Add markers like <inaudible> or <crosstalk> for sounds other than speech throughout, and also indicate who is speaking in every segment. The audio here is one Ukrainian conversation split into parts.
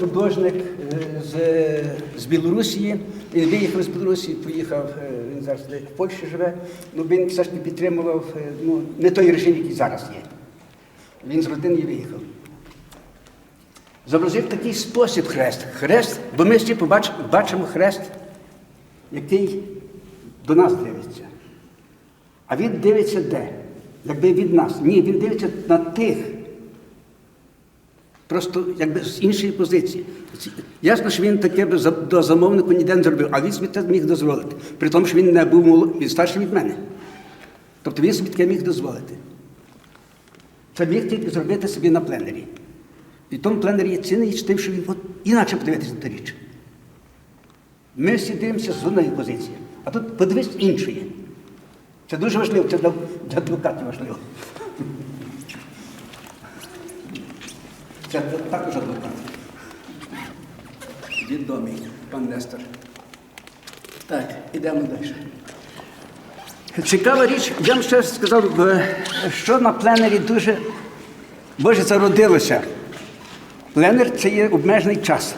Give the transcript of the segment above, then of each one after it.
Speaker 1: художник е, з, з Білорусі. Він виїхав з Білорусі, поїхав, е, він зараз в Польщі живе. Ну, він все ж таки підтримував е, ну, не той режим, який зараз є. Він з родини виїхав. Зобразив такий спосіб хрест. Хрест, бо ми всі побач, бачимо хрест, який до нас дивиться. А він дивиться де? Якби від нас. Ні, він дивиться на тих. Просто якби з іншої позиції. Ясно, що він таке би до замовнику ніде не зробив, а він собі це міг дозволити. При тому, що він не був молод... він старший від мене. Тобто він собі таке міг дозволити. Це міг тільки зробити собі на пленері. І тому пленері є цінний тим, що він інакше подивитися на ту річ. Ми всі дивимося з одної позиції, а тут подивись іншої. Це дуже важливо, це для адвокатів важливо. Це також адвокат. Відомий пан Нестор. Так, ідемо далі. Цікава річ, я вам ще сказав, е, що на пленері дуже Боже зародилося. Пленер це є обмежений час.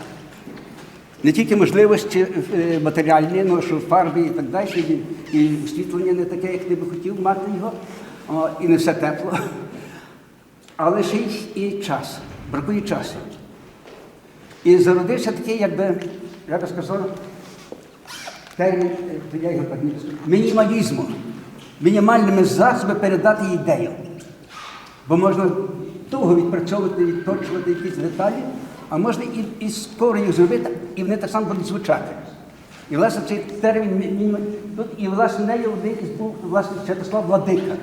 Speaker 1: Не тільки можливості е, матеріальні, ну, що фарби і так далі, і, освітлення не таке, як ти би хотів мати його, і не все тепло. Але ще й час. Бракує часу. І зародився такий, якби, я би сказав, термін, то я його так не. Мінімальними засобами передати ідею. Бо можна довго відпрацьовувати, відточувати якісь деталі, а можна і, і скоро їх зробити, і вони так само будуть звучати. І власне цей термін мі- тут і власне нею один із був власне Святослав Владика,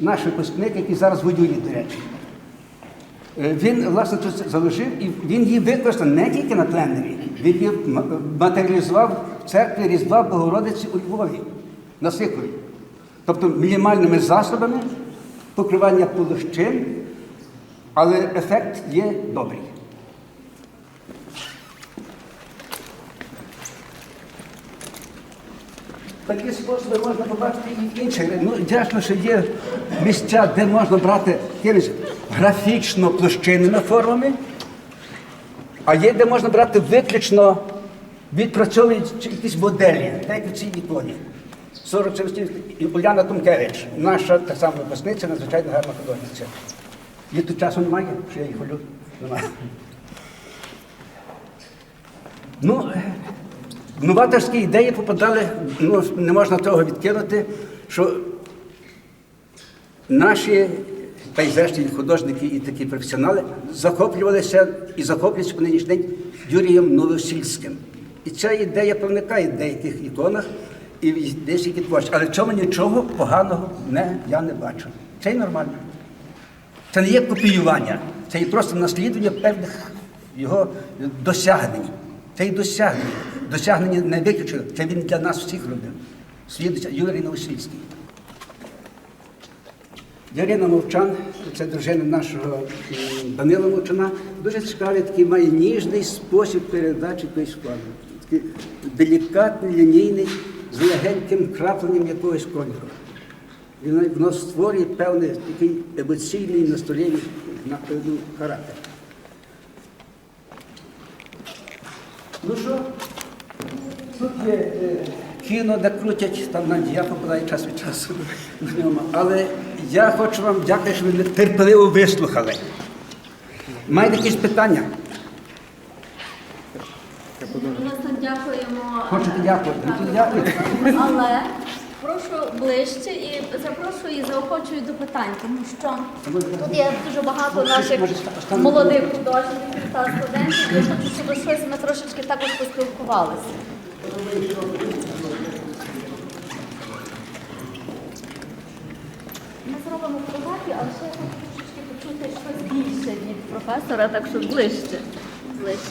Speaker 1: наш випускник, який зараз воює, до речі. Е, Він, власне, тут залишив, і він її використав не тільки на пленері, він її матеріалізував в церкві Різдва Богородиці у Львові, на Сихові. Тобто мінімальними засобами покривання площин, але ефект є добрий. Такі способи можна побачити і в інших. Ну, ясно, що є місця, де можна брати якимись графічно площинними формами, а є, де можна брати виключно відпрацьовуючи якісь моделі, як у цій іконі. 40 і Уляна Тумкевич, наша та сама випускниця, надзвичайно гарна художниця. Її тут часу немає, що я її хвалю. Немає. Ну, новаторські ідеї попадали, ну, не можна того відкинути, що наші, та й зрештою художники і такі професіонали захоплювалися і захоплюються по нинішній день Юрієм Новосільським. І ця ідея проникає в деяких іконах і в деякі творчі. Але в цьому нічого поганого не, я не бачу. Це й нормально. Це не є копіювання, це є просто наслідування певних його досягнень. Це і досягнення. Досягнення не виключено, це він для нас всіх робив. Слідується Юрій Новосвітський. Ярина Мовчан, це дружина нашого Данила Мовчана, дуже цікавий такий має ніжний спосіб передачі тої складу. Такий делікатний, лінійний, з легеньким крапленням якогось кольору. Він- Воно створює певний такий емоційний настроєнний характер. Ну що, тут є кіно, де крутять, там навіть я попадаю час від часу в ньому. Але я хочу вам дякувати, що ви мене терпеливо вислухали. Маєте якісь питання?
Speaker 2: Власне, дякуємо.
Speaker 1: Хочете дякувати? Ну, то.
Speaker 2: Але прошу ближче і запрошую і заохочую до питань, тому що тут є дуже багато наших молодих художників та студентів. Я хочу, щоб щось ми трошечки також поспілкувалися. Зробимо фотографію, але ще я хочу трошечки почути щось більше від професора, так що ближче. Ближче.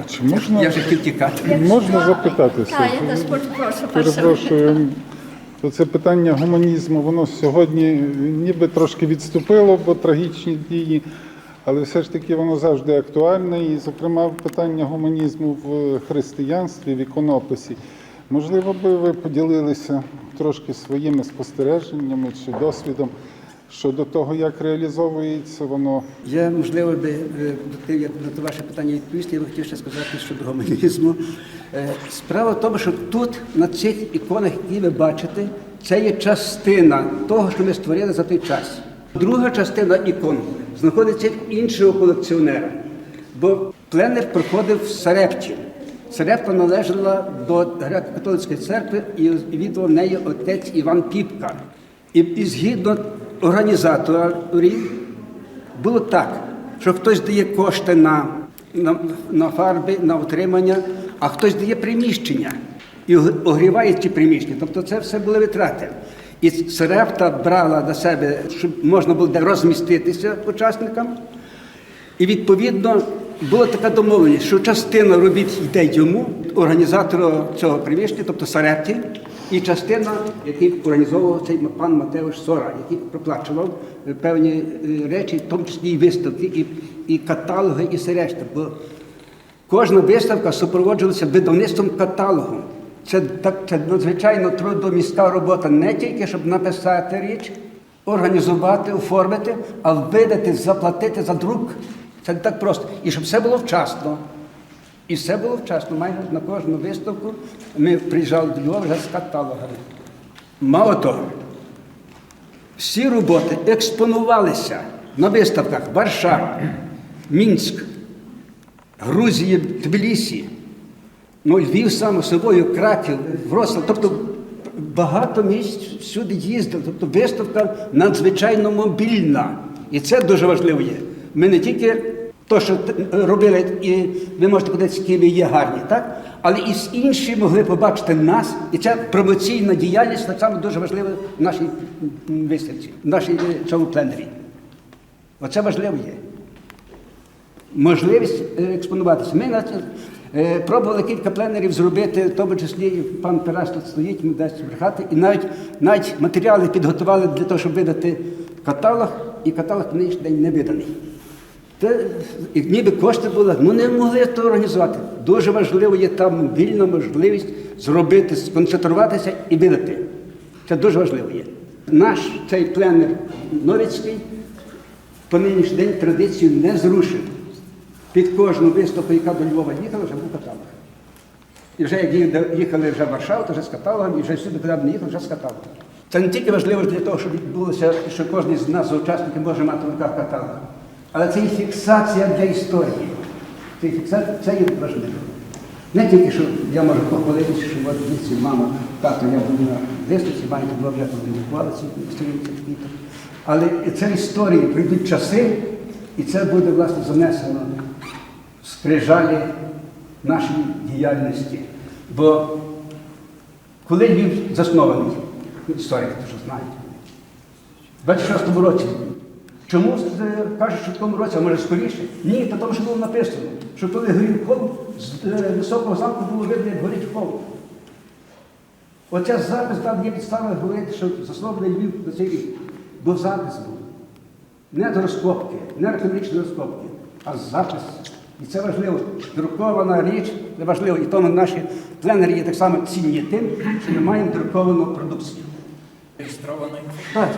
Speaker 3: А чи можна,
Speaker 1: Я вже хотів тікати.
Speaker 3: можна запитатися?
Speaker 2: Так, я теж прошу, прошу.
Speaker 3: Перепрошую. То це питання гуманізму, воно сьогодні ніби трошки відступило, бо трагічні дії, але все ж таки воно завжди актуальне. І, зокрема, питання гуманізму в християнстві, в іконописі. Можливо, би ви поділилися трошки своїми спостереженнями чи досвідом щодо того, як реалізовується воно.
Speaker 1: Я, можливо, би е, як на ваше питання відповісти, я би хотів ще сказати щодо гуманізму. Е, Справа в тому, що тут, на цих іконах, які ви бачите, це є частина того, що ми створили за той час. Друга частина ікон знаходиться в іншого колекціонера, бо пленер проходив в Сарепті. Сарепта належала до греко-католицької церкви і відвідував неї отець Іван Піпка. І, і згідно організаторів, було так, що хтось дає кошти на, на, на фарби, на утримання, а хтось дає приміщення і огріває ці приміщення. Тобто це все були витрати. І Серепта брала на себе, щоб можна було розміститися учасникам. І відповідно була така домовленість, що частина робіт йде йому, організатору цього приміщення, тобто Сарепті, і частина, який організовував цей пан Матеуш Сора, який проплачував е, певні е, речі, в тому числі і виставки, і, і каталоги, і все решта. Бо кожна виставка супроводжувалася видавництвом каталогу. Це так це надзвичайно трудоміста робота не тільки щоб написати річ, організувати, оформити, а видати, заплатити за друк. Це не так просто. І щоб все було вчасно. І все було вчасно. Майже на кожну виставку ми приїжджали до Львова вже з каталогами. Мало того, всі роботи експонувалися на виставках Варшава, Мінськ, Грузія, Тбілісі, ну, Львів само собою, Краків, Вроцлав. Тобто багато місць всюди їздив. Тобто виставка надзвичайно мобільна. І це дуже важливо є. Ми не тільки то, що робили, і ви можете подивитися, які ви є гарні, так? але і інші могли побачити нас, і ця промоційна діяльність так само дуже важлива в нашій виставці, в нашій е, цьому пленері. Оце важливо є можливість е, експонуватися. Ми навіть, е, пробували кілька пленерів зробити, в тому числі пан Перас стоїть, не дасть брехати, і навіть, навіть матеріали підготували для того, щоб видати каталог, і каталог на нинішній день не виданий. Те, і ніби кошти були, ну не могли це організувати. Дуже важливо є там вільна можливість зробити, сконцентруватися і видати. Це дуже важливо є. Наш цей пленер Новицький по нинішній день традицію не зрушив. Під кожну виставку, яка до Львова їхала, вже був каталог. І вже як їхали вже в Варшаву, то вже з каталогом, і вже всюди, куди не їхали, вже з каталогом. Це не тільки важливо для того, щоб відбулося, що кожен з нас, учасників, може мати в руках каталог. Але це і фіксація для історії. Це, фіксація, це є важливо. Не тільки, що я можу похвалитися, що от дивіться, мама, тато, я був на виставці, маєте два вже опублікували ці сторінці квіток. Але це історії, прийдуть часи, і це буде, власне, занесено в скрижалі нашої діяльності. Бо коли Львів заснований, ну, історики то що знають, в 26-му році. Чому кажуть, що в тому році, а може скоріше? Ні, то тому, що було написано, що коли горів холм, з е, високого замку було видно, як горить холм. Оця запис там є підстава говорити, що заснований Львів на цей рік. Бо запис був. Не до розкопки, не археологічні розкопки, а запис. І це важливо. Друкована річ це важливо. І тому наші пленери є так само цінні тим, що ми маємо друковану продукцію.
Speaker 4: Реєстрований.
Speaker 1: Так.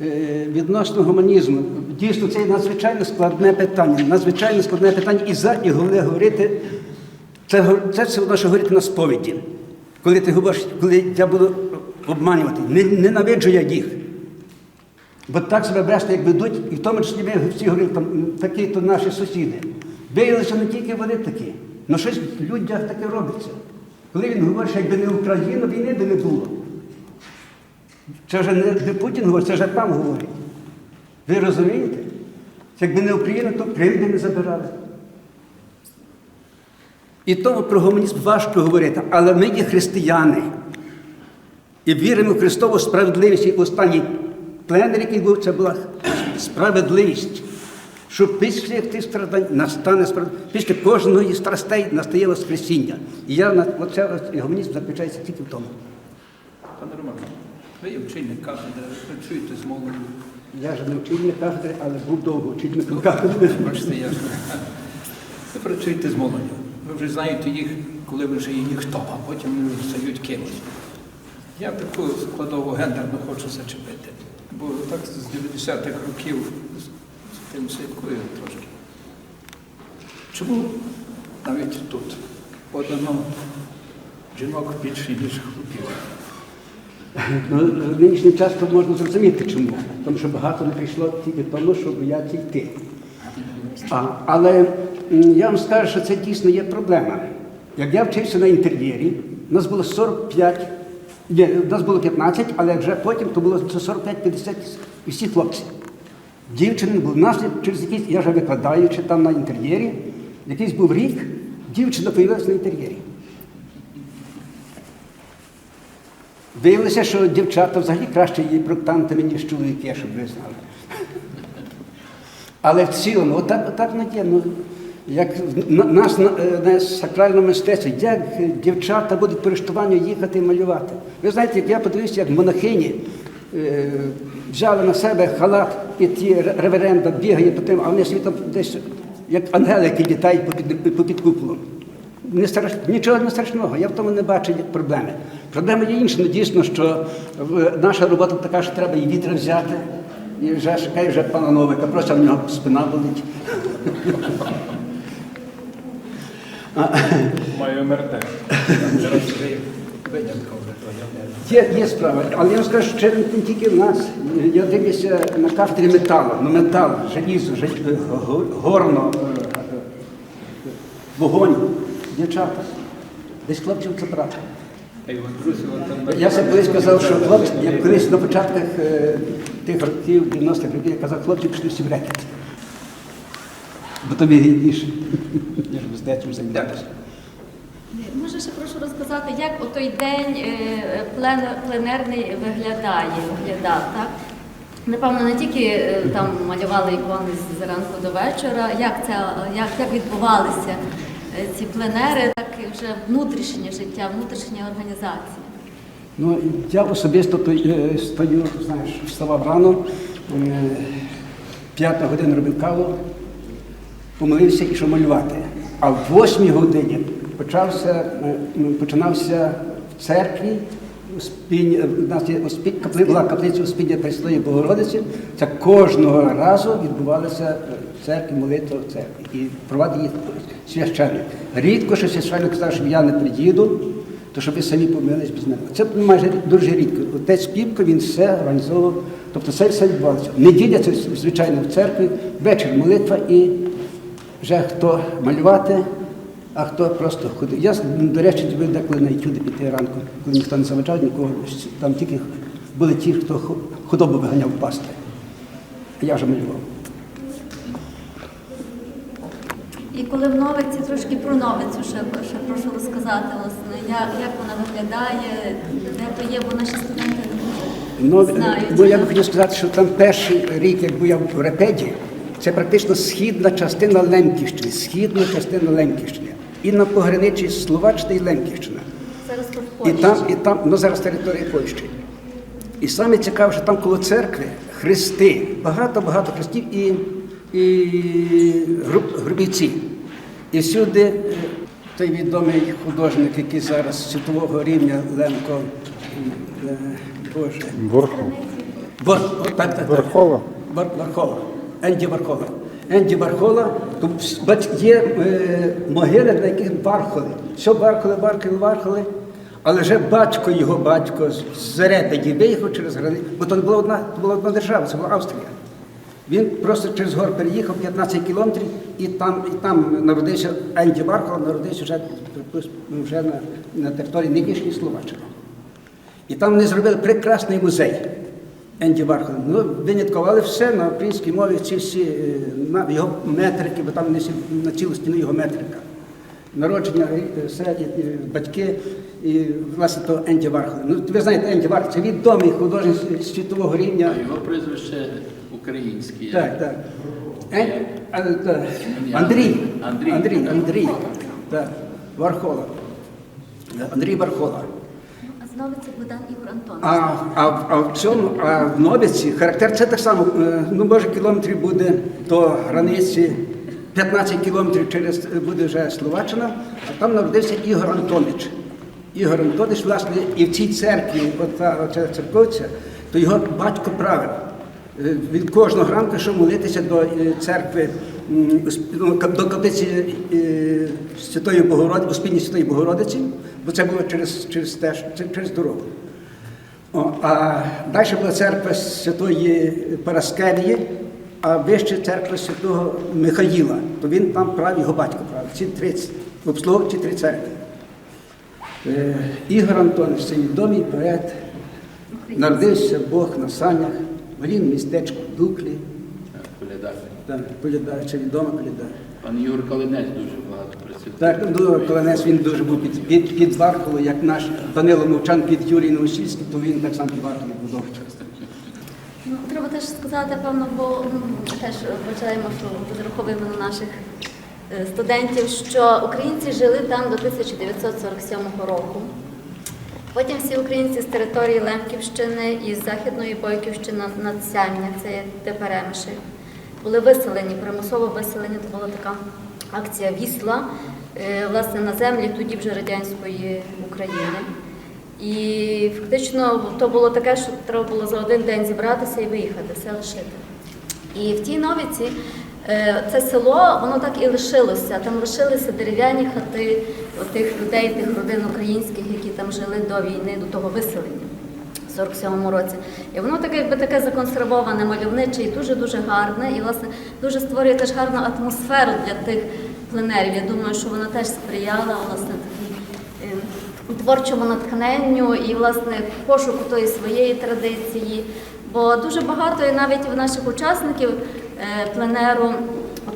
Speaker 1: Е, Відносно гуманізму, дійсно це надзвичайно складне питання. Надзвичайно складне питання і за, і головне говорити. Це, це все одно, що говорити на сповіді. Коли ти говориш, коли я буду обманювати, не, ненавиджу я їх. Бо так себе брешти, як ведуть, і в тому числі ми всі говорили, там, такі то наші сусіди. Виявилося не тільки вони такі, але щось в людях таке робиться. Коли він говорить, що якби не Україна, війни би не було. Це вже не, Путін говорить, це вже там говорить. Ви розумієте? Якби не Україна, то Крим би не забирали. І тому про гуманізм важко говорити, але ми є християни. І віримо в Христову справедливість. І останній пленер, який був, це була справедливість. Що після тих страдань настане справедливість. Після кожної страстей настає Воскресіння. І я оце гуманізм заключається тільки в тому.
Speaker 4: Пане Роман, ви є вчильник кафедри, ви працюєте з молоддю.
Speaker 1: Я ж не вчительник кафедри, але був довго вчительником кафедри.
Speaker 4: Бачите, я ж. <laughs> Ви працюєте з молоддю. Ви вже знаєте їх, коли ви вже є ніхто, а потім вони стають кимось. Я таку складову гендерну хочу зачепити. Бо так з 90-х років з тим слідкую трошки. Чому навіть тут подано жінок більше, ніж хлопів?
Speaker 1: Ну, в нинішній час то можна зрозуміти чому. Тому що багато не прийшло тільки тому, що бояться йти. А, але я вам скажу, що це дійсно є проблема. Як я вчився на інтер'єрі, у нас було 45, ні, у нас було 15, але вже потім то було 45-50 і всі хлопці. Дівчини не було. У нас через якийсь, я вже викладаючи там на інтер'єрі, якийсь був рік, дівчина появилася на інтер'єрі. Виявилося, що дівчата взагалі краще є проктантами, ніж чоловіки, щоб ви знали. Але в цілому, отак, отак є. Ну, як на, нас на, е, на сакральному мистецтві, як дівчата будуть по рештуванню їхати і малювати. Ви знаєте, як я подивився, як монахині е, взяли на себе халат, і ті реверенда бігає по тим, а вони світом десь як ангелики літають по під, по під куполом. Не страш... Нічого не страшного, я в тому не бачу проблеми. Проблема є інша. Ну, дійсно, що наша робота така, що треба і вітер взяти, і вже шукає вже пана Новика, просто в нього спина болить.
Speaker 5: Маю МРТ.
Speaker 1: Є, є справа, але я вам скажу, що не тільки в нас. Я дивлюся на кафедрі металу, ну метал, желізо, жел- е, горно, вогонь, дівчата. Десь хлопців
Speaker 4: там
Speaker 1: Я себе колись казав, що хлопці, як колись на початках е, тих років, 90-х років, я казав, хлопці пішли всі в рекет. Бо тобі гідніше, ніж мистецтвом займатися.
Speaker 2: Може ще прошу розказати, як о той день е, пленерний виглядає, виглядав, так? Напевно, не тільки е, там малювали ікони з зранку до вечора, як це як, як відбувалися ці пленери, так і вже внутрішнє життя, внутрішня організація.
Speaker 1: Ну, я особисто е, стою, знаєш, вставав рано, е, п'ята година робив каву, помилився і йшов малювати. А в восьмій годині почався, е, починався в церкві. Успіння, нас була каплиця Успіння Пресвятої Богородиці. Це кожного разу відбувалося е, в церкві, молитва в церкві. І провадив їх священник. Рідко, що священник сказав, що я не приїду, то щоб ви самі помились без мене. Це майже дуже рідко. Отець Піпко він все організовував. Тобто це все відбувалося. Неділя це звичайно в церкві, вечір молитва і вже хто малювати, а хто просто ходив. Я, до речі, любив деколи на етюди піти ранку, коли ніхто не заважав нікого. Там тільки були ті, хто ху- худобу виганяв пасти. А я вже малював.
Speaker 2: І коли в Новиці, трошки про Новицю ще, ще прошу розказати, власне, як, як вона виглядає, де то є, бо наші студенти не
Speaker 1: Ну,
Speaker 2: знають.
Speaker 1: ну, я би хотів сказати, що там перший рік, як був я в Репеді, це практично східна частина Лемківщини, східна частина Лемківщини. І на пограничі Словаччини і Лемківщина.
Speaker 2: Зараз
Speaker 1: І там, і там, ну зараз територія Польщі. І саме цікаво, що там коло церкви хрести, багато-багато хрестів і, і груб, грубівці. І всюди е, той відомий художник, який зараз світового рівня Ленко, е, Боже,
Speaker 3: Ворхол.
Speaker 1: Вор, о, так, так, так.
Speaker 3: Верхова.
Speaker 1: Вар, Вархола. Енді Вархола. Енді Вархола, то є е, могили, на яких Вархоли. Все Вархоли, Вархоли, Вархоли. Але вже батько, його батько з з Репеді виїхав через границю, бо то не була одна, була одна держава, це була Австрія. Він просто через гор переїхав 15 кілометрів і там, і там народився Енді Вархол, народився вже, вже на, на території нинішньої Словаччини. І там вони зробили прекрасний музей Енді Вархола. Ну, виняткували все на українській мові, ці всі е, на його метрики, бо там на цілу стіну його метрика. Народження, е, все, і, і батьки, і власне то Енді Вархола. Ну, ви знаєте, Енді Вархол це відомий художник світового рівня.
Speaker 6: Його прізвище українське.
Speaker 1: Так, так. Ен... а, та, Андрій.
Speaker 6: Андрій.
Speaker 1: Андрій, Андрій. Так, Вархола. Андрій Вархола.
Speaker 2: Новиці Богдан Ігор Антонович.
Speaker 1: А, а, а в цьому, а в Новиці характер це так само, е, ну може кілометрів буде до границі, 15 кілометрів через е, буде вже Словаччина, а там народився Ігор Антонич. Ігор Антонич, власне, і в цій церкві, ота, оця церковця, то його батько правив. Е, Від кожного ранку йшов молитися до церкви, ну, до каплиці е, Святої Богородиці, Успінні Святої Богородиці, бо це було через, через, теж, через дорогу. О, а далі була церква Святої Параскевії, а вище церква Святого Михаїла. То він там прав, його батько прав. Ці три обслуговував ці три церкви. Е, Ігор Антонович, це відомий поет, народився Бог на санях, він містечко Дуклі, Там Коляда, це відома Коляда.
Speaker 6: Пан Ігор Калинець дуже багато працює.
Speaker 1: Так, ну, Коленець він дуже був під, під, під Варкою, як наш Данило Мовчан під Юрій Новосільський, то він так само під був довгий час.
Speaker 2: Ну, треба теж сказати, певно, бо м, теж вважаємо, що розраховуємо на наших е, студентів, що українці жили там до 1947 року. Потім всі українці з території Лемківщини і з Західної Бойківщини Надсяння, це є Теперемиші, були виселені, примусово виселені. То була така акція Вісла, е, власне, на землі тоді вже радянської України. І фактично то було таке, що треба було за один день зібратися і виїхати, все лишити. І в тій Новіці е, це село, воно так і лишилося. Там лишилися дерев'яні хати тих людей, тих родин українських, які там жили до війни, до того виселення. В 47-му році. І воно таке, якби таке законсервоване, мальовниче і дуже-дуже гарне. І, власне, дуже створює теж гарну атмосферу для тих пленерів. Я думаю, що вона теж сприяла, власне, такій е, творчому натхненню і, власне, пошуку тої своєї традиції. Бо дуже багато і навіть в наших учасників е, пленеру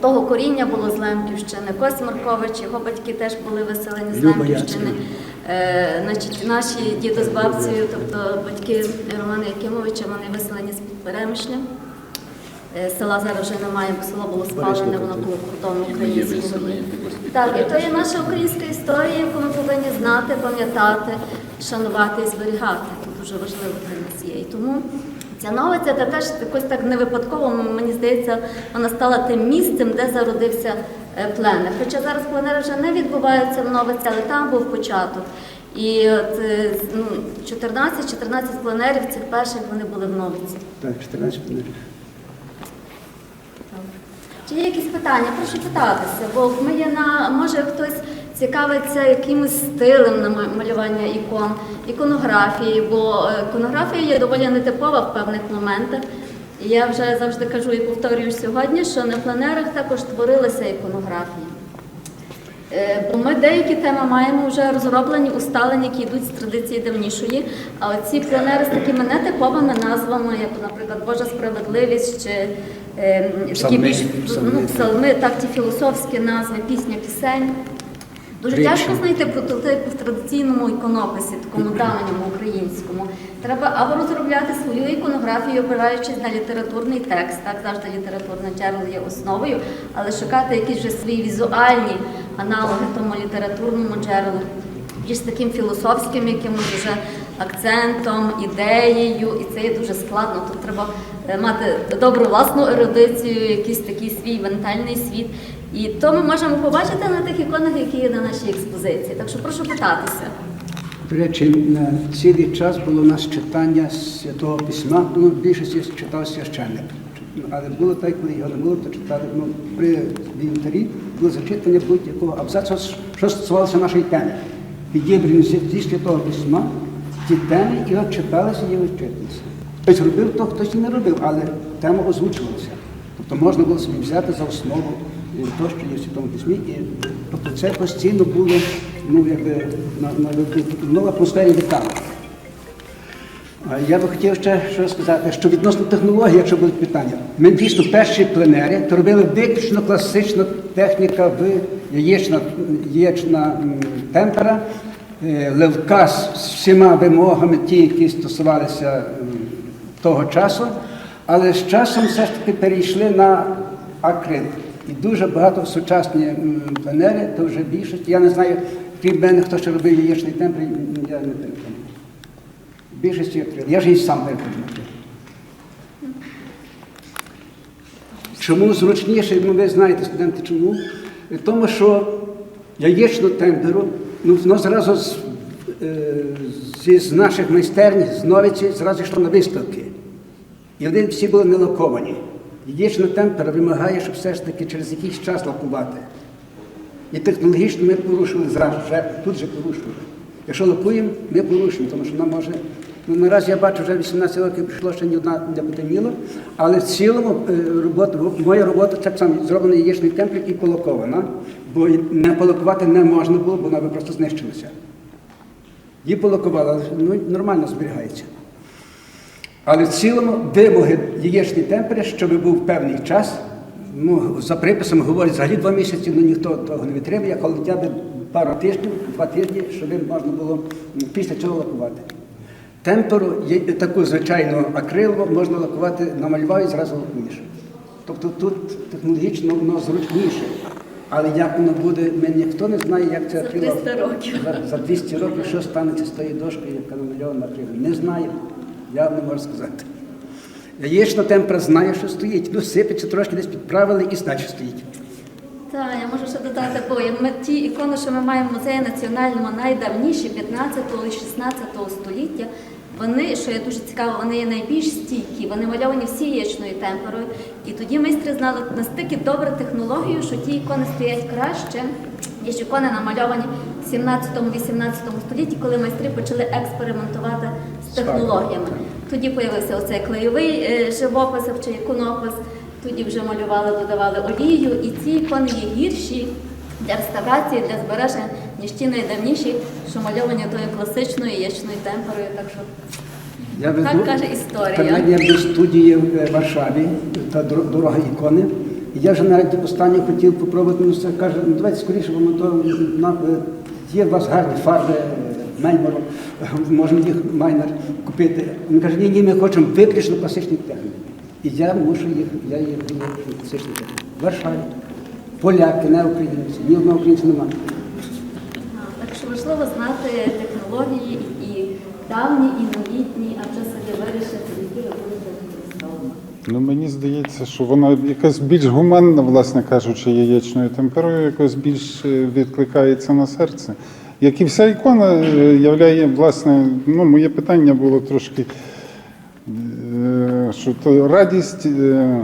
Speaker 2: того коріння було з Лемківщини. Кость Маркович, його батьки теж були виселені з Лемківщини. Е, значить, наші діти з бабцею, тобто батьки Романа Якимовича, вони виселені з Перемишля. Е, Села зараз вже немає, бо село було спалене, воно було кордоном українського. Так, і то є наша українська історія, яку ми повинні знати, пам'ятати, шанувати і зберігати. Це дуже важливо для нас є. І тому ця новиця та теж якось так не випадково, мені здається, вона стала тим місцем, де зародився е, пленер. Хоча зараз пленери вже не відбуваються в новиці, але там був початок. І от е, з- ну, 14-14 пленерів цих перших вони були в новиці.
Speaker 1: Так, 14 пленерів.
Speaker 2: Чи є якісь питання? Прошу питатися, бо ми є на може хтось цікавиться якимось стилем на малювання ікон, іконографії, бо е, іконографія є доволі нетипова в певних моментах. І я вже завжди кажу і повторюю сьогодні, що на пленерах також творилася іконографія. Е, Бо ми деякі теми маємо вже розроблені, усталені, які йдуть з традиції давнішої. А оці пленери з такими нетиповими назвами, як, наприклад, Божа справедливість чи е, такі більш
Speaker 1: псалми.
Speaker 2: ну, псалми, так ті філософські назви, пісня, пісень. Дуже
Speaker 1: Притчі.
Speaker 2: тяжко знайти прототип в традиційному іконописі, такому давньому українському. Треба або розробляти свою іконографію, опираючись на літературний текст. Так завжди літературне джерело є основою, але шукати якісь вже свої візуальні аналоги тому літературному джерелу, більш таким філософським якимось вже акцентом, ідеєю, і це є дуже складно. Тут треба е, мати добру власну ерудицію, якийсь такий свій ментальний світ. І то ми можемо побачити на тих іконах, які є на нашій експозиції. Так що прошу питатися.
Speaker 1: До речі, цілий час було у нас читання святого письма, ну, більшості читав священник. Але було так, коли його не було, то читали ну, при інвентарі було зачитання будь-якого абзацу, що стосувалося нашої теми. Підібрані зі святого письма ті теми і от читалися і вчитися. Хтось робив то, хтось і не робив, але тема озвучувалася. Тобто можна було собі взяти за основу то, що є в Святому Письмі, і тобто це постійно було ну, якби, на, на, на, в атмосфері вітали. Я би хотів ще що сказати, що відносно технології, якщо будуть питання, ми дійсно перші пленери то робили виключно класична техніка в яєчна, яєчна темпера, е, левка з всіма вимогами, ті, які стосувалися того часу, але з часом все ж таки перейшли на акрил. І дуже багато сучасні пленери, то вже більшість. Я не знаю, крім мене, хто ще робив яєчний темпер, я не переконаний. В більшості акрил. Я ж і сам переходжу. Чому зручніше, ну ви знаєте, студенти, чому? Тому що яєчну темперу, ну воно зразу з- е, з наших майстерні, з Новиці, зразу йшло на виставки. І вони всі були не лаковані. Темпера вимагає, щоб все ж таки через якийсь час лакувати. І технологічно ми порушили зразу, вже тут же порушили. Якщо лакуємо, ми порушимо, тому що нам може. Ну, наразі я бачу, вже 18 років прийшло, ще ні одна не потемніла, але в цілому е, робота, моя робота так само зроблена яєчний темплік і полакована, бо не полакувати не можна було, бо вона би просто знищилася. Її полакували, ну, нормально зберігається. Але в цілому вимоги яєчної темпери, щоб був певний час, ну, за приписом говорять, взагалі два місяці, ну ніхто того не витримує, коли хоча б пару тижнів, два тижні, щоб можна було після цього лакувати. Темперу, таку звичайну акрилову, можна лакувати намалюваю і зразу лакуєш. Тобто тут технологічно воно зручніше. Але як воно буде, ми ніхто не знає, як це
Speaker 2: За
Speaker 1: акрилова.
Speaker 2: 300 років.
Speaker 1: За, за 200 років, що станеться з тою дошкою, яка намальована акрилом. Не знаю. Я не можу сказати. Яєчна темпера знає, що стоїть. Ну, сипеться трошки десь підправили і значить стоїть.
Speaker 2: Так, я можу ще додати, бо ми ті ікони, що ми маємо в музеї національному, найдавніші 15 і 16 століття. Вони, що є дуже цікаво, вони є найбільш стійкі, вони мальовані всі яєчною темперою. І тоді майстри знали настільки добру технологію, що ті ікони стоять краще, ніж ікони намальовані в 17-18 столітті, коли майстри почали експериментувати технологіями. Тоді з'явився оцей клейовий е, живопис чи іконопис. Тоді вже малювали, додавали олію, і ці ікони є гірші для реставрації, для збереження, ніж ті найдавніші, що мальовані тою класичною яєчною темперою. Так що
Speaker 1: Я
Speaker 2: Так
Speaker 1: везу-
Speaker 2: каже історія.
Speaker 1: Я до студії в е, Варшаві, та дорога ікони. І я вже навіть останнє хотів попробувати, ну каже, ну давайте скоріше, бо ми то на, е, є у вас гарні фарби е, мельмору, можемо їх майнер купити. Він каже, ні, ні, ми хочемо виключно класичні техніки. І я мушу їх, я їх даю класичні техніки. В Варшаві. Поляки, не українці, ні одного українця немає.
Speaker 2: так що важливо знати технології і давні, і новітні, а вже собі вирішити, які ви будете використовувати.
Speaker 3: Ну, мені здається, що вона якась більш гуманна, власне кажучи, яєчною темперою, якось більш е, відкликається на серце. Як і вся ікона е, являє, власне, ну, моє питання було трошки, е, що то радість е,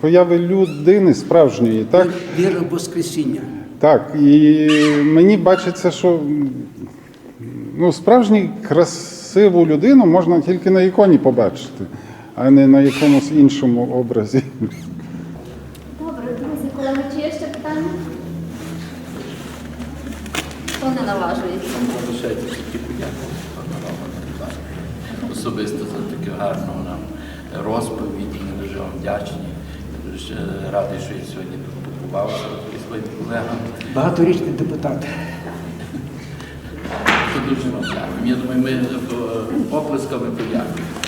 Speaker 3: появи людини справжньої, так?
Speaker 1: Віра в Воскресіння.
Speaker 3: Так, і мені бачиться, що ну, справжню красиву людину можна тільки на іконі побачити, а не на якомусь іншому образі.
Speaker 2: Добре, друзі, колеги, чи є ще питання? Хто не наважується?
Speaker 6: Залишається тільки подякувати пану Роману Івановичу. Особисто за таку гарну нам розповідь. Ми дуже вам вдячні. Дуже радий, що я сьогодні тут побувався зі своїм колегам.
Speaker 1: Багаторічний депутат.
Speaker 6: Це дуже вам дякую. Я думаю, ми е, оплесками подякуємо.